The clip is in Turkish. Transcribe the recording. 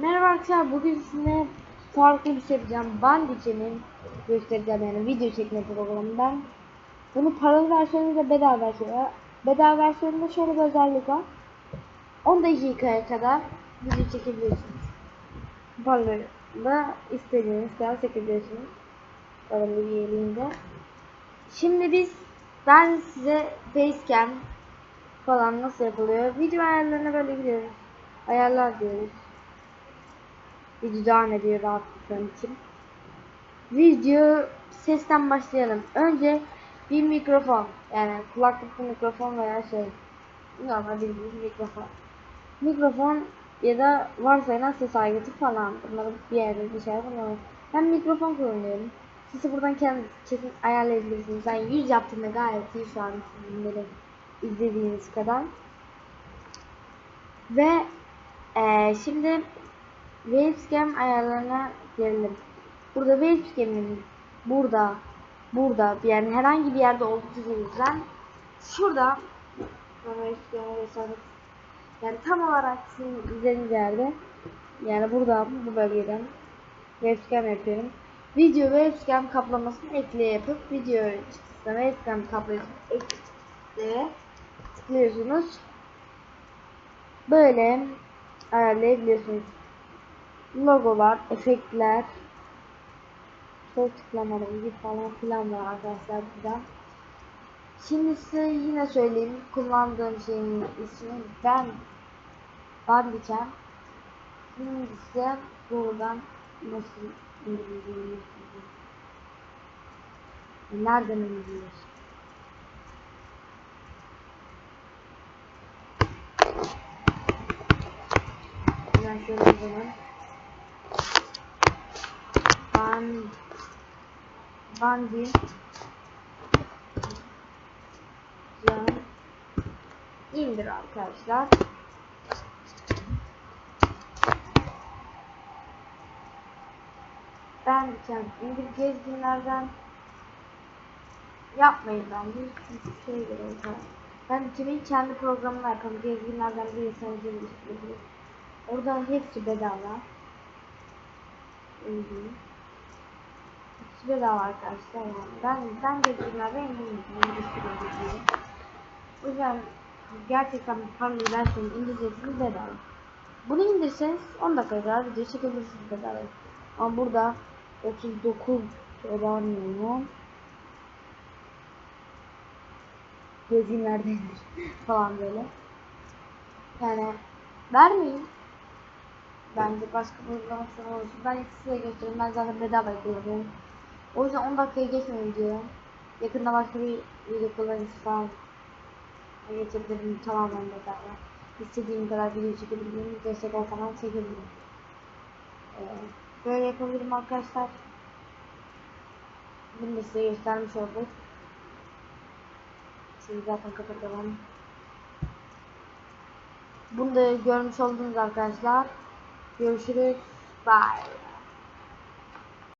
Merhaba arkadaşlar bugün size farklı bir şey yapacağım. Bandicam'in göstereceğim yani video çekme programından. Bunun paralı versiyonu ve bedava versiyonu. Bedava versiyonunda şöyle bir özellik var. 10 dakikaya kadar video çekebiliyorsunuz. Paralı da istediğiniz kadar çekebiliyorsunuz. Paralı üyeliğinde. Şimdi biz ben size facecam falan nasıl yapılıyor video ayarlarına böyle gidiyoruz. Ayarlar diyoruz video devam ediyor rahatlıkların için. Video sesten başlayalım. Önce bir mikrofon yani kulaklıklı mikrofon veya şey normal bildiğiniz mikrofon. Mikrofon ya da varsayılan ses aygıtı falan bunları bir yerde bir şey yapamıyorum. Ben mikrofon kullanıyorum. Siz buradan kendiniz kesin ayarlayabilirsiniz. Ben 100 yaptım ve gayet iyi şu an sizin bunları izlediğiniz kadar. Ve ee, şimdi Wavescam ayarlarına gelelim. Burada Wavescam'in burada burada yani herhangi bir yerde olduğunuzdan şurada Wavescam'ı vesaire yani tam olarak sizin izlediğiniz yerde yani burada bu bölgeden Wavescam yapıyorum. Video Wavescam kaplamasını ekle yapıp video çıktısına Wavescam kaplamasını ekle tıklıyorsunuz. Böyle ayarlayabiliyorsunuz logolar, efektler, sol tıklamaları gibi falan filan var arkadaşlar burada. Şimdi size yine söyleyeyim kullandığım şeyin ismi ben Bandicam. Şimdi size buradan nasıl indireceğini Nereden indiriyoruz? Ben şöyle o zaman Ban Bandi Can indir arkadaşlar. Ben can indireceğiz günlerden yapmayın bence çünkü şey gerekiyor. Ben kimin kendi programını yapalım. Gezginlerden bir insan indireceğiz. Orada hepsi bedava. İyi. Bedava arkadaşlar yani. Ben ben gezginlerden indirmiştim. O yüzden gerçekten paralı derseniz indireceksiniz bedava. Bunu indirseniz 10 dakika kadar video çekebilirsiniz bedava. Ama burada 39 oranlıyor. Gezginlerde indir falan böyle. Yani vermeyin. Bence başka bir uygulamasyon olsun. Ben size göstereyim. Ben zaten bedava yapıyorum. O yüzden 10 dakikaya geçmeyin video. Yakında başka bir video kullanıcısı falan geçebilirim tamamen bedava. İstediğim kadar video çekebilirim. Destek falan çekebilirim. Ee, böyle yapabilirim arkadaşlar. Bunu da size göstermiş olduk. Şimdi zaten kapatalım. Bunu da görmüş oldunuz arkadaşlar. Görüşürüz. Bye.